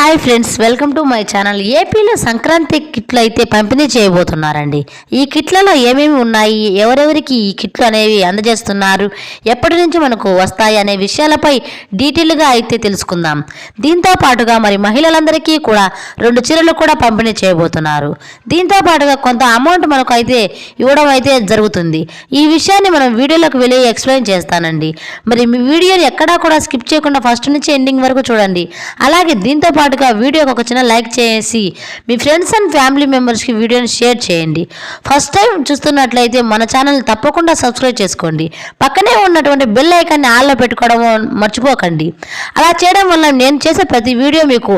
Hi friends welcome to my channel. ఏపీలో సంక్రాంతి కిట్లు అయితే పంపిణీ చేయబోతున్నారండి. ఈ కిట్లలో ఏమేమి ఉన్నాయి? ఎవరెవరికి ఈ కిట్లు అనేవి అందజేస్తున్నారు? ఎప్పటి నుంచి మనకు వస్తాయి అనే విషయాలపై డీటెయిల్గా అయితే తెలుసుకుందాం. దీంతో పాటుగా మరి మహిళలందరికీ కూడా రెండు చీరలు కూడా పంపిణీ చేయబోతున్నారు. దీంతో పాటుగా కొంత అమౌంట్ మనకు అయితే ఇవ్వడం అయితే జరుగుతుంది. ఈ విషయాన్ని మనం వీడియోలోకి వెళ్ళి ఎక్స్ప్లెయిన్ చేస్తానండి. మరి మీ వీడియోని ఎక్కడా కూడా స్కిప్ చేయకుండా ఫస్ట్ నుంచి ఎండింగ్ వరకు చూడండి. అలాగే దీంతో పాటుగా వీడియోకి ఒక చిన్న లైక్ చేసి మీ ఫ్రెండ్స్ అండ్ ఫ్యామిలీ మెంబర్స్కి వీడియోని షేర్ చేయండి. ఫస్ట్ టైం చూస్తున్నట్లయితే మన ఛానల్ తప్పకుండా సబ్స్క్రైబ్ చేసుకోండి. పక్కనే ఉన్నటువంటి బెల్ ఐకాన్ని ఆల్లో పెట్టుకోవడం మర్చిపోకండి. అలా చేయడం వల్ల నేను చేసే ప్రతి వీడియో మీకు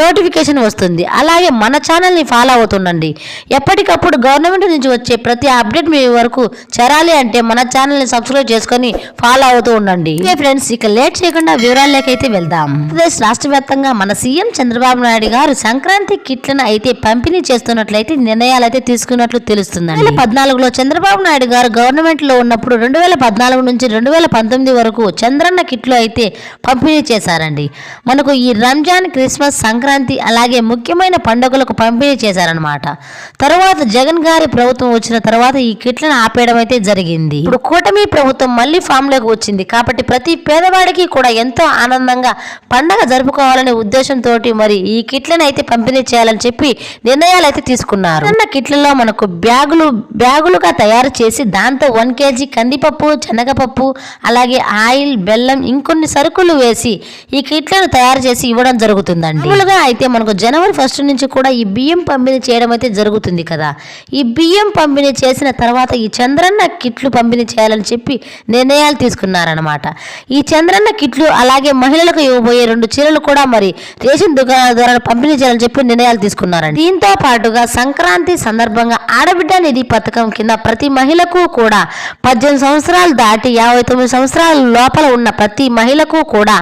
నోటిఫికేషన్ వస్తుంది. అలాగే మన ఛానల్ని ఫాలో అవుతుండండి. ఎప్పటికప్పుడు గవర్నమెంట్ నుంచి వచ్చే ప్రతి అప్డేట్ మీ వరకు చేరాలి అంటే మన ఛానల్ని సబ్స్క్రైబ్ చేసుకొని ఫాలో అవుతూ ఉండండి. ఫ్రెండ్స్ ఇక లేట్ చేయకుండా వివరాల్లోకైతే వెళ్దాం. ఆంధ్రప్రదేశ్ రాష్ట్ర వ్యాప్తంగా మన సీఎం చంద్రబాబు నాయుడు గారు సంక్రాంతి కిట్లను అయితే పంపిణీ చేస్తున్నట్లయితే నిర్ణయాలు అయితే తీసుకున్నట్లు తెలుస్తుంది రెండు పద్నాలుగులో చంద్రబాబు నాయుడు గారు గవర్నమెంట్లో ఉన్నప్పుడు రెండు వేల పద్నాలుగు నుంచి రెండు వేల పంతొమ్మిది వరకు చంద్రన్న కిట్లు అయితే పంపిణీ చేశారండి. మనకు ఈ రంజాన్ క్రిస్మస్ సంక్రాంతి అలాగే ముఖ్యమైన పండుగలకు పంపిణీ చేశారనమాట తర్వాత జగన్ గారి ప్రభుత్వం వచ్చిన తర్వాత ఈ కిట్లను ఆపేయడం అయితే జరిగింది. ఇప్పుడు కూటమి ప్రభుత్వం మళ్ళీ ఫామ్లోకి వచ్చింది కాబట్టి ప్రతి పేదవాడికి కూడా ఎంతో ఆనందంగా పండగ జరుపుకోవాలనే ఉద్దేశంతో మరి ఈ కిట్లను అయితే పంపిణీ చేయాలని చెప్పి నిర్ణయాలు అయితే తీసుకున్నారు. అన్న కిట్లలో మనకు బ్యాగులు బ్యాగులుగా తయారు చేసి దాంతో వన్ కేజీ కందిపప్పు శనగపప్పు అలాగే ఆయిల్ బెల్లం ఇంకొన్ని సరుకులు వేసి ఈ కిట్లను తయారు చేసి ఇవ్వడం జరుగుతుందండి. మామూలుగా అయితే మనకు జనవరి ఫస్ట్ నుంచి కూడా ఈ బియ్యం పంపిణీ చేయడం అయితే జరుగుతుంది కదా. ఈ బియ్యం పంపిణీ చేసిన తర్వాత ఈ చంద్రన్న కిట్లు పంపిణీ చేయాలని చెప్పి నిర్ణయాలు తీసుకున్నారనమాట ఈ చంద్రన్న కిట్లు అలాగే మహిళలకు ఇవ్వబోయే రెండు చీరలు కూడా మరి రేషన్ దుకాణాల పంపిణీ చేయాలని చెప్పి నిర్ణయాలు తీసుకున్నారండి. దీంతో పాటుగా సంక్రాంతి సందర్భంగా ఆడబిడ్డ నిధి పథకం కింద ప్రతి మహిళకు కూడా పద్దెనిమిది సంవత్సరాలు దాటి యాభై తొమ్మిది సంవత్సరాల లోపల ఉన్న ప్రతి మహిళకు కూడా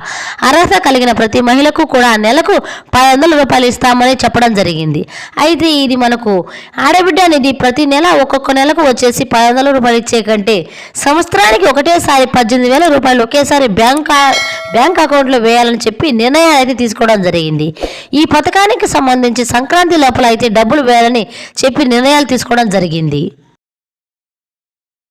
అర్హత కలిగిన ప్రతి మహిళకు కూడా నెలకు పది వందల రూపాయలు ఇస్తామని చెప్పడం జరిగింది. అయితే ఇది మనకు ఆడబిడ్డ నిధి ప్రతి నెల ఒక్కొక్క నెలకు వచ్చేసి పది వందల రూపాయలు ఇచ్చే కంటే సంవత్సరానికి ఒకటేసారి పద్దెనిమిది వేల రూపాయలు ఒకేసారి బ్యాంక్ బ్యాంక్ అకౌంట్లో వేయాలని చెప్పి నిర్ణయాలు అయితే తీసుకోవడం జరిగింది. జరిగింది. ఈ పథకానికి సంబంధించి సంక్రాంతి లోపల అయితే డబ్బులు వేయాలని చెప్పి నిర్ణయాలు తీసుకోవడం జరిగింది.